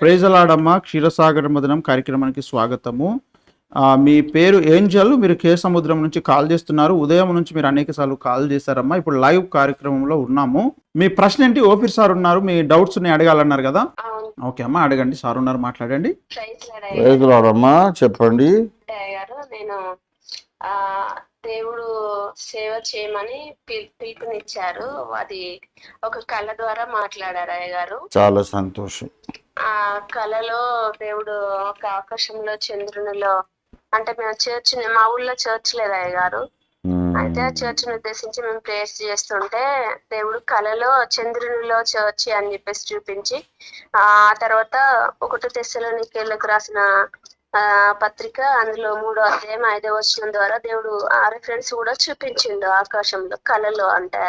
ప్రేజలాడమ్మ క్షీరసాగర మదనం కార్యక్రమానికి స్వాగతము. ఆ, మీ పేరు ఏంజల్ మీరు కే సముద్రం నుంచి కాల్ చేస్తున్నారు. ఉదయం నుంచి మీరు అనేక సార్లు కాల్ చేశారమ్మా. ఇప్పుడు లైవ్ కార్యక్రమంలో ఉన్నాము. మీ ప్రశ్న ఏంటి? ఓఫీర్ సార్ ఉన్నారు. మీ డౌట్స్ని అడగాలన్నారు కదా? ఓకే అమ్మా అడగండి. సార్ ఉన్నారు మాట్లాడండి. చెప్పండి. నేను ఆ దేవుడు సేవ చేయమని పిల్- పిలుపునిచ్చారు. అది ఒక కళ ద్వారా మాట్లాడారు అయ్య గారు. చాలా సంతోషం. ఆ కళలో దేవుడు ఒక ఆకాశంలో చంద్రునిలో అంటే మేము చర్చ్ మా ఊళ్ళో చర్చ్ లేదు అయ్య గారు అయితే ఆ చర్చ్ని ఉద్దేశించి మేము ప్రేయర్స్ చేస్తుంటే దేవుడు కళలో చంద్రునిలో చర్చ్ అని చెప్పేసి చూపించి ఆ తర్వాత ఒకటి తెస్సలోనికేళ్ళకు రాసిన ఆ పత్రిక అందులో మూడో అధ్యాయం ఐదో వచనం ద్వారా దేవుడు ఆ రిఫరెన్స్ కూడా చూపించిండు ఆకాశంలో కళలో అంటే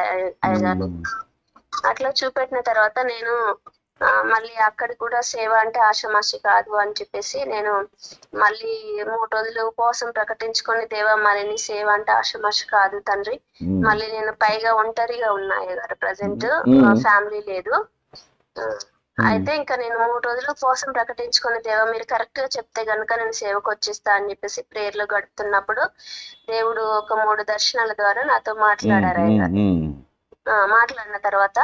అయ్యగారు. ఉమ్, అట్లా చూపెట్టిన తర్వాత నేను మళ్ళీ అక్కడ కూడా సేవ అంటే ఆషమాషి కాదు అని చెప్పేసి నేను మళ్ళీ మూడు రోజులు ఉపవాసం ప్రకటించుకొని దేవా మరి నీ సేవ అంటే ఆషమాషి కాదు తండ్రి. మళ్ళీ నేను పైగా ఒంటరిగా ఉన్నాయి కదా ప్రజెంట్. ఫ్యామిలీ లేదు. అయితే ఇంకా నేను మూడు రోజులు ఉపవాసం ప్రకటించుకొని దేవా మీరు కరెక్ట్గా చెప్తే గనుక నేను సేవకు వచ్చేస్తా అని చెప్పేసి ప్రేయర్లో గడుపుతున్నప్పుడు దేవుడు ఒక మూడు దర్శనాల ద్వారా నాతో మాట్లాడారు ఆయన మాట్లాడిన తర్వాత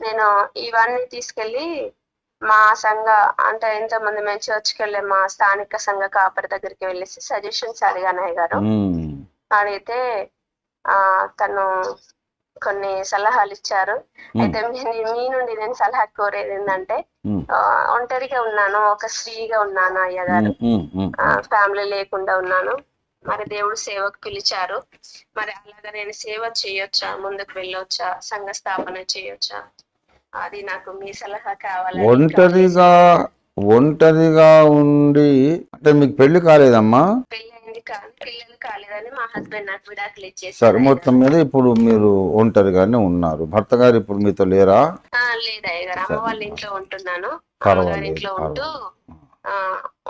నేను ఇవన్నీ తీసుకెళ్ళి మా సంఘ అంటే ఎంతమంది మేము చర్చ్కి వెళ్ళే మా స్థానిక సంఘ కాపరి దగ్గరికి వెళ్ళేసి సజెషన్స్ అడిగాను అయ్య గారు అడిగితే ఆ తను కొన్ని సలహాలు ఇచ్చారు. అయితే మీ నుండి నేను సలహా కోరేది ఏంటంటే ఒంటరిగా ఉన్నాను ఒక స్త్రీగా ఉన్నాను అయ్య గారు ఉమ్, ఉమ్, ఉమ్. ఫ్యామిలీ లేకుండా ఉన్నాను. మరి దేవుడు సేవకు పిలిచారు. మరి అలాగా నేను సేవ చేయొచ్చా? ముందుకు వెళ్ళొచ్చా? సంఘ స్థాపన చేయొచ్చా? అది నాకు మీ సలహా కావాలని ఒంటరిగా ఒంటరిగా ఉండి అంటే మీకు పెళ్ళి కాలేదమ్మా? సరే మొత్తం మీద ఇప్పుడు మీరు ఒంటరిగానే ఉన్నారు. భర్త గారు ఇప్పుడు మీతో లేరా? ఆ, లేదు అయ్య గారు. అమ్మ వాళ్ళ ఇంట్లో ఉంటున్నాను. పర్వాలేదు,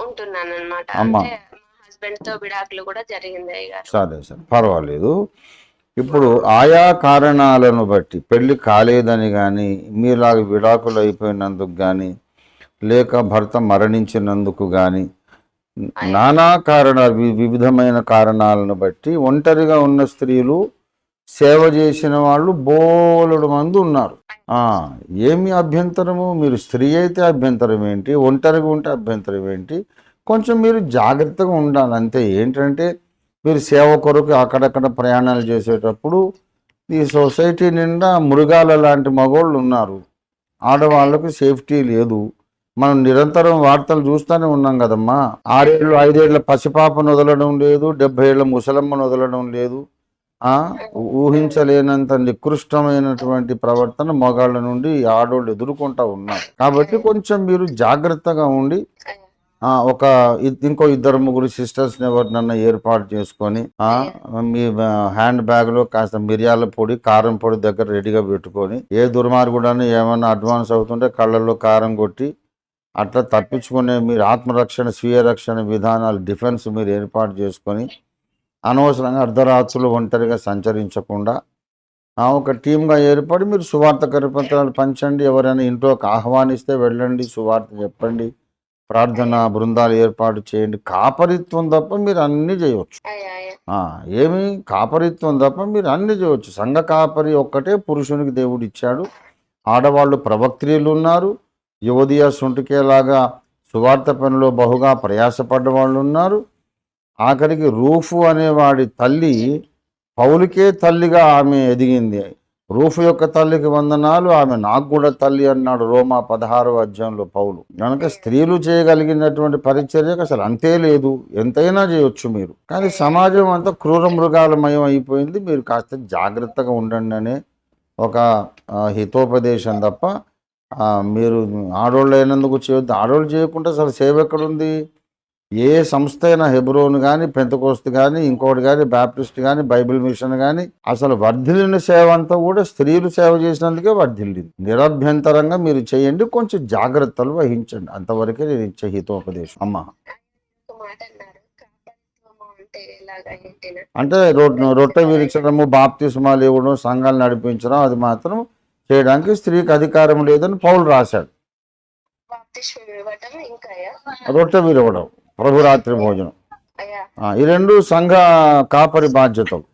ఉంటున్నాను మా హస్బెండ్తో విడాకులు కూడా జరిగింది సరే సరే. పర్వాలేదు. ఇప్పుడు ఆయా కారణాలను బట్టి పెళ్ళి కాలేదని కానీ మీలాగా విడాకులు అయిపోయినందుకు కానీ లేక భర్త మరణించినందుకు కానీ నానా కారణాలు వివిధమైన కారణాలను బట్టి ఒంటరిగా ఉన్న స్త్రీలు సేవ చేసిన వాళ్ళు బోలెడు మంది ఉన్నారు. ఆ, ఏమి అభ్యంతరము? మీరు స్త్రీ అయితే అభ్యంతరం ఏంటి? ఒంటరిగా ఉంటే అభ్యంతరం ఏంటి? కొంచెం మీరు జాగ్రత్తగా ఉండాలి. అంతే. ఏంటంటే మీరు సేవ కొరకు అక్కడక్కడ ప్రయాణాలు చేసేటప్పుడు ఈ సొసైటీ నిండా మృగాల లాంటి మగోళ్ళు ఉన్నారు. ఆడవాళ్ళకు సేఫ్టీ లేదు. మనం నిరంతరం వార్తలు చూస్తూనే ఉన్నాం కదమ్మా. ఆరేళ్ళు ఐదేళ్ళ పసిపాపను వదలడం లేదు. డెబ్బై ఏళ్ళ ముసలమ్మను వదలడం లేదు ఊహించలేనంత నికృష్టమైనటువంటి ప్రవర్తన మగాళ్ళ నుండి ఈ ఆడోళ్ళు ఎదుర్కొంటా ఉన్నారు. కాబట్టి కొంచెం మీరు జాగ్రత్తగా ఉండి ఒక ఇంకో ఇద్దరు ముగ్గురు సిస్టర్స్ ఎవరినన్నా ఏర్పాటు చేసుకొని మీ హ్యాండ్ బ్యాగ్లో కాస్త మిరియాల పొడి కారం పొడి దగ్గర రెడీగా పెట్టుకొని ఏ దుర్మార్గుడని ఏమన్నా అడ్వాన్స్ అవుతుంటే కళ్ళల్లో కారం కొట్టి అట్లా తప్పించుకునే మీరు ఆత్మరక్షణ స్వీయ రక్షణ విధానాలు డిఫెన్స్ మీరు ఏర్పాటు చేసుకొని అనవసరంగా అర్ధరాత్రులు ఒంటరిగా సంచరించకుండా ఒక టీమ్గా ఏర్పడి మీరు సువార్త కరపత్రాలు పంచండి ఎవరైనా ఇంట్లోకి ఆహ్వానిస్తే వెళ్ళండి సువార్త చెప్పండి ప్రార్థన బృందాలు ఏర్పాటు చేయండి. కాపరిత్వం తప్ప మీరు అన్ని చేయవచ్చు. ఏమి కాపరిత్వం తప్ప మీరు అన్ని చేయవచ్చు. సంఘ కాపరి ఒక్కటే పురుషునికి దేవుడు ఇచ్చాడు. ఆడవాళ్ళు ప్రవక్త్రీలు ఉన్నారు. యువదియ సుంటికేలాగా సువార్త పనిలో బహుగా ప్రయాసపడ్డ వాళ్ళు ఉన్నారు. ఆఖరికి రూఫు అనేవాడి తల్లి పౌలుకే తల్లిగా ఆమె ఎదిగింది. రూఫ్ యొక్క తల్లికి వందనాలు. ఆమె నాకు కూడా తల్లి అన్నాడు రోమా పదహారవ అధ్యాయంలో పౌలు. కనుక స్త్రీలు చేయగలిగినటువంటి పరిచర్యకు అసలు అంతే లేదు. ఎంతైనా చేయొచ్చు మీరు. కానీ సమాజం అంతా క్రూర మృగాలమయం అయిపోయింది. మీరు కాస్త జాగ్రత్తగా ఉండండి అనే ఒక హితోపదేశం తప్ప మీరు ఆడోళ్ళు అయినందుకు చేయొద్దు. ఆడోళ్ళు చేయకుండా అసలు సేవ ఎక్కడుంది? ఏ సంస్థ అయినా హెబ్రోన్ కానీ పెంతకోస్తు కానీ ఇంకోటి కానీ బ్యాప్టిస్ట్ కానీ బైబిల్ మిషన్ కానీ అసలు వర్ధిల్లిన సేవ అంతా కూడా స్త్రీలు సేవ చేసినందుకే వర్ధిల్లింది. నిరభ్యంతరంగా మీరు చేయండి కొంచెం జాగ్రత్తలు వహించండి. అంతవరకే నేను ఇచ్చే హితోపదేశం. అమ్మ. అంటే రొట్టె రొట్టె విరిచడము బాప్తిస్మాలు ఇవ్వడం సంఘాలు నడిపించడం అది మాత్రం చేయడానికి స్త్రీకి అధికారం లేదని పౌలు రాశాడు. రొట్టె విరవడం. ప్రభురాత్రి భోజనం. ఈ రెండు సంఘ కాపరి బాధ్యతలు.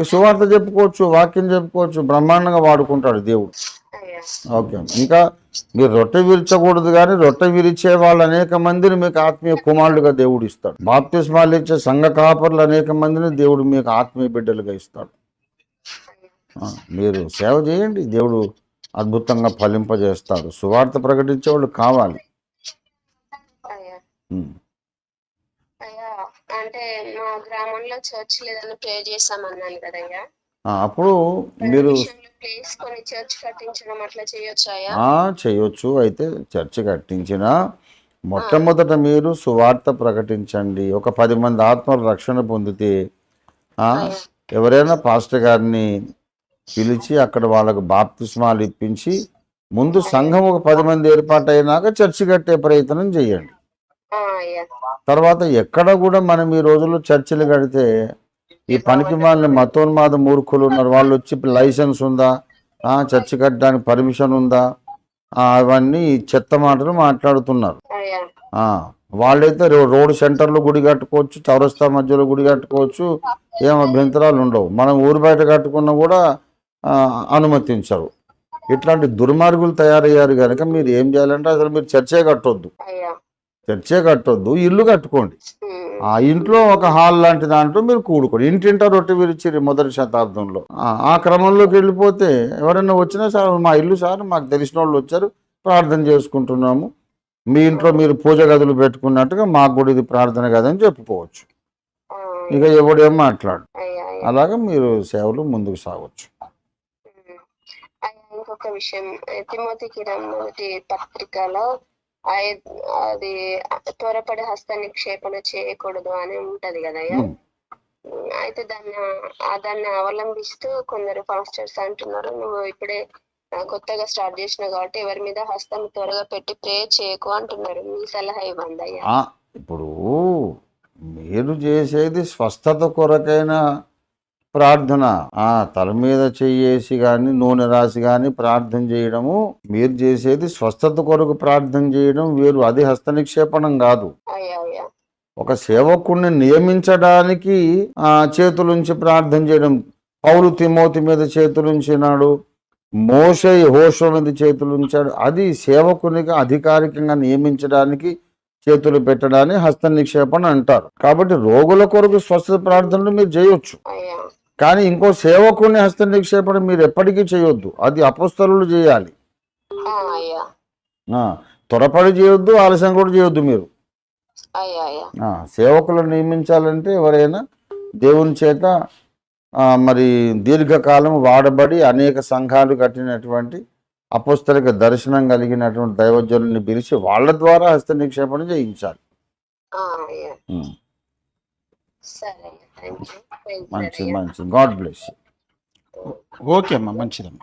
ఈ సువార్త చెప్పుకోవచ్చు వాక్యం చెప్పుకోవచ్చు బ్రహ్మాండంగా వాడుకుంటాడు దేవుడు. ఓకే. ఇంకా మీరు రొట్టె విరిచకూడదు కానీ రొట్టె విరిచే వాళ్ళు అనేక మందిని మీకు ఆత్మీయ కుమారులుగా దేవుడు ఇస్తాడు. బాప్తిస్మాలు ఇచ్చే సంఘ కాపర్లు అనేక మందిని దేవుడు మీకు ఆత్మీయ బిడ్డలుగా ఇస్తాడు. మీరు సేవ చేయండి. దేవుడు అద్భుతంగా ఫలింపజేస్తాడు. సువార్త ప్రకటించే వాళ్ళు కావాలి. అయ్యా. అంటే మా గ్రామంలో చర్చ్ లేదని ప్రే చేస్తామన్నాను కదయ్యా అప్పుడు మీరు ప్లేస్ కొని చర్చ్ కట్టించడం అట్లా చేయొచ్చు అయితే చర్చ కట్టించిన మొట్టమొదట మీరు సువార్త ప్రకటించండి. ఒక పది మంది ఆత్మలు రక్షణ పొందితే ఎవరైనా పాస్టర్ గారిని పిలిచి అక్కడ వాళ్ళకు బాప్తిస్మాలు ఇప్పించి ముందు సంఘం ఒక పది మంది ఏర్పాటు అయినాక చర్చి కట్టే ప్రయత్నం చేయండి. తర్వాత ఎక్కడ కూడా మనం ఈ రోజుల్లో చర్చిలు కడితే ఈ పనికి మాలిన మతోన్మాద మూర్ఖులు ఉన్నారు. వాళ్ళు వచ్చి లైసెన్స్ ఉందా? ఆ, చర్చి కట్టడానికి పర్మిషన్ ఉందా? అవన్నీ చెత్త మాటలు మాట్లాడుతున్నారు. వాళ్ళైతే రోడ్ సెంటర్లో గుడి కట్టుకోవచ్చు చౌరస్తా మధ్యలో గుడి కట్టుకోవచ్చు ఏం అభ్యంతరాలు ఉండవు. మనం ఊరు బయట కట్టుకున్నా కూడా అనుమతించరు. ఇట్లాంటి దుర్మార్గులు తయారయ్యారు కనుక మీరు ఏం చేయాలంటే అసలు మీరు చర్చే కట్టొద్దు. చర్చే కట్టొద్దు ఇల్లు కట్టుకోండి. ఆ ఇంట్లో ఒక హాల్ లాంటి దాంట్లో మీరు కూడుకోండి. ఇంటింటా రొట్టె విరిచిరి మొదటి శతాబ్దంలో. ఆ, క్రమంలోకి వెళ్ళిపోతే ఎవరైనా వచ్చినా సార్ మా ఇల్లు సార్ మాకు తెలిసిన వాళ్ళు వచ్చారు ప్రార్థన చేసుకుంటున్నాము. మీ ఇంట్లో మీరు పూజ గదులు పెట్టుకున్నట్టుగా మాకు కూడా ఇది ప్రార్థన గదని చెప్పుకోవచ్చు. ఇక ఎవడేం మాట్లాడు? అలాగా మీరు సేవలు ముందుకు సాగొచ్చు. ఇంకొక విషయం. తిమోతికి మొదటి పత్రికలో అది త్వరపడి హస్త నిక్షేపణ చేయకూడదు అని ఉంటది కదయ్యా అయితే దాన్ని ఆ దాన్ని అవలంబిస్తూ కొందరు పాస్టర్స్ అంటున్నారు నువ్వు ఇప్పుడే కొత్తగా స్టార్ట్ చేసినావు కాబట్టి ఎవరి మీద హస్తం త్వరగా పెట్టి ప్రే చేయకు అంటున్నారు. మీ సలహా ఇవ్వండి అయ్యా. ఇప్పుడు మీరు చేసేది స్వస్థత కొరకైన ప్రార్థన. ఆ తల మీద చెయ్యేసి కానీ నూనె రాసి కానీ ప్రార్థన చేయడము మీరు చేసేది స్వస్థత కొరకు ప్రార్థన చేయడం వేరు. అది హస్త నిక్షేపణం కాదు. ఒక సేవకుణ్ణి నియమించడానికి ఆ చేతులుంచి ప్రార్థన చేయడం. పౌలు తిమోతి మీద చేతులుంచినాడు. మోషే హోషో మీద చేతులుంచాడు. అది సేవకునిగా అధికారికంగా నియమించడానికి చేతులు పెట్టడాన్ని హస్త నిక్షేపణ అంటారు. కాబట్టి రోగుల కొరకు స్వస్థత ప్రార్థనలు మీరు చేయొచ్చు. కానీ ఇంకో సేవకుని హస్త నిక్షేపణ మీరు ఎప్పటికీ చేయొద్దు. అది అపస్తలు చేయాలి. త్వరపడి చేయొద్దు ఆలస్యం కూడా చేయొద్దు మీరు. సేవకులను నియమించాలంటే ఎవరైనా దేవుని చేత మరి దీర్ఘకాలం వాడబడి అనేక సంఘాలు కట్టినటువంటి అపుస్తలిక దర్శనం కలిగినటువంటి దైవజనుల్ని పిలిచి వాళ్ళ ద్వారా హస్త నిక్షేపణ చేయించాలి. సరే మంచి మంచి గాడ్ బ్లెస్ ఓకే అమ్మా మంచిదమ్మా.